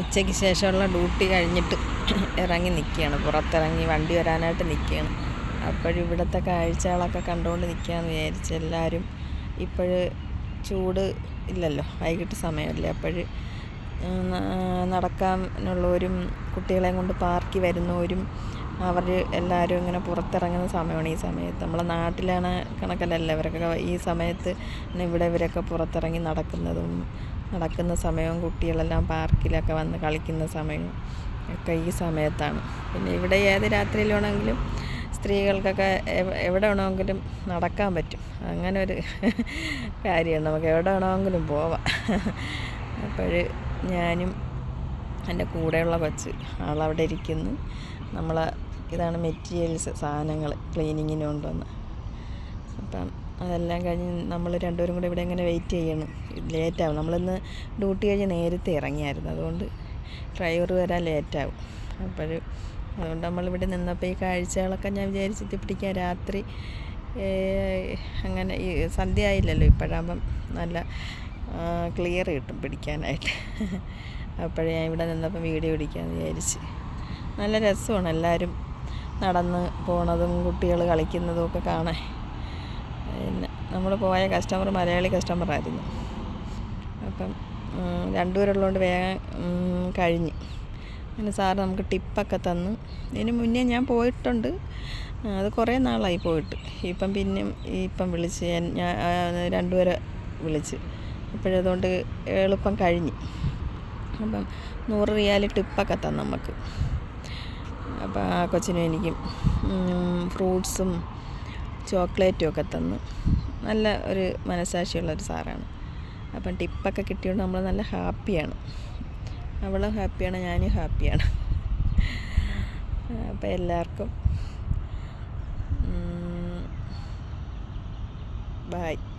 ഉച്ചയ്ക്ക് ശേഷമുള്ള ഡ്യൂട്ടി കഴിഞ്ഞിട്ട് ഇറങ്ങി നിൽക്കുകയാണ്. പുറത്തിറങ്ങി വണ്ടി വരാനായിട്ട് നിൽക്കുകയാണ്. അപ്പോഴും ഇവിടുത്തെ കാഴ്ചകളൊക്കെ കണ്ടുകൊണ്ട് നിൽക്കുകയെന്ന് വിചാരിച്ച് എല്ലാവരും ഇപ്പോഴ് ചൂട് ഇല്ലല്ലോ വൈകിട്ട് സമയമല്ലേ. അപ്പോൾ നടക്കാനുള്ളവരും കുട്ടികളെയും കൊണ്ട് പാർക്കി വരുന്നവരും അവർ എല്ലാവരും ഇങ്ങനെ പുറത്തിറങ്ങുന്ന സമയമാണ് ഈ സമയത്ത്. നമ്മളെ നാട്ടിലാണ് കണക്കല്ലല്ലോ ഇവരൊക്കെ ഈ സമയത്ത് ഇവിടെ ഇവരൊക്കെ പുറത്തിറങ്ങി നടക്കുന്നതും നടക്കുന്ന സമയവും കുട്ടികളെല്ലാം പാർക്കിലൊക്കെ വന്ന് കളിക്കുന്ന സമയവും ഒക്കെ ഈ സമയത്താണ്. പിന്നെ ഇവിടെ ഏത് രാത്രിയിലാണെങ്കിലും സ്ത്രീകൾക്കൊക്കെ എവ- എവിടെ വേണമെങ്കിലും നടക്കാൻ പറ്റും. അങ്ങനെ ഒരു കാര്യമാണ്. നമുക്ക് എവിടെ വേണമെങ്കിലും പോവാം. അപ്പോൾ ഞാനും എന്റെ കൂടെയുള്ള കൊച്ച് ആളവിടെ ഇരിക്കുന്നു. നമ്മളെ ഇതാണ് മെറ്റീരിയൽസ് സാധനങ്ങൾ ക്ലീനിങ്ങിന് കൊണ്ടുവന്ന്. അപ്പം അതെല്ലാം കഴിഞ്ഞ് നമ്മൾ രണ്ടുപേരും കൂടെ ഇവിടെ ഇങ്ങനെ വെയിറ്റ് ചെയ്യണം. ലേറ്റാവും നമ്മളിന്ന് ഡ്യൂട്ടി കഴിഞ്ഞ് നേരത്തെ ഇറങ്ങിയായിരുന്നു. അതുകൊണ്ട് ഡ്രൈവർ വരാൻ ലേറ്റാവും അപ്പോഴും അതുകൊണ്ട് നമ്മളിവിടെ നിന്നപ്പോൾ ഈ കാഴ്ചകളൊക്കെ ഞാൻ വിചാരിച്ചിട്ട് പിടിക്കാൻ രാത്രി അങ്ങനെ ഈ സന്ധ്യ ആയില്ലല്ലോ. ഇപ്പോഴാകുമ്പം നല്ല ക്ലിയർ കിട്ടും പിടിക്കാനായിട്ട്. അപ്പോഴേ ഞാൻ ഇവിടെ നിന്നപ്പോൾ വീഡിയോ പിടിക്കാമെന്ന് വിചാരിച്ച്. നല്ല രസമാണ് എല്ലാവരും നടന്ന് പോണതും കുട്ടികൾ കളിക്കുന്നതും ഒക്കെ കാണാൻ. പിന്നെ നമ്മൾ പോയ കസ്റ്റമർ മലയാളി കസ്റ്റമറായിരുന്നു അപ്പം രണ്ടുപേരുള്ളതുകൊണ്ട് വേഗം കഴിഞ്ഞ്. അങ്ങനെ സാറ് നമുക്ക് ടിപ്പൊക്കെ തന്ന്. ഇതിന് മുന്നേ ഞാൻ പോയിട്ടുണ്ട്. അത് കുറേ നാളായി പോയിട്ട്. ഇപ്പം പിന്നെയും ഇപ്പം വിളിച്ച് ഞാൻ- രണ്ടുപേരെ വിളിച്ച്. അപ്പോഴതുകൊണ്ട് എളുപ്പം കഴിഞ്ഞ്. അപ്പം നൂറ് റിയാൽ ടിപ്പൊക്കെ തന്നു നമുക്ക്. അപ്പം ആ കൊച്ചിനും എനിക്കും ഫ്രൂട്ട്സും ചോക്ലേറ്റും ഒക്കെ തന്നു. നല്ല ഒരു മനസാക്ഷിയുള്ളൊരു സാറാണ്. അപ്പം ടിപ്പൊക്കെ കിട്ടിയോണ്ട് നമ്മൾ നല്ല ഹാപ്പിയാണ്. അവളും ഹാപ്പിയാണ് ഞാനും ഹാപ്പിയാണ്. അപ്പം എല്ലാവർക്കും ബായ്